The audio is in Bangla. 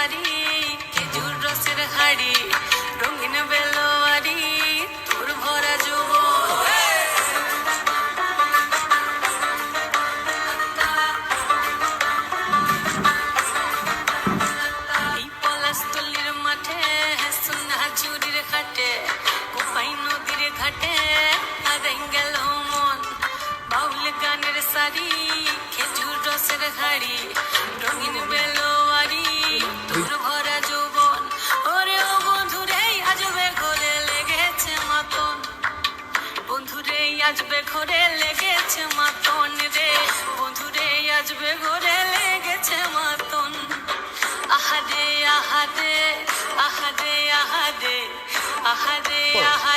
শাড়ি খেজুর রসের হাড়ি, রঙিন বেলোয়ারি, তোর ভরা পলাশতলির মাঠে সোনা চুরির ঘাটে কোপাই নদীর ঘাটে হারাই গেল মন। বাউল গানের শাড়ি খেজুর রসের হাড়ি বন্ধুরে বেঘরে ঘরে লেগেছে মাতন রে। বধুরে আজ বেঘরে লেগেছে মাতন। আহাদে আহাদে আহাদে আহাদে আহাদে আহারে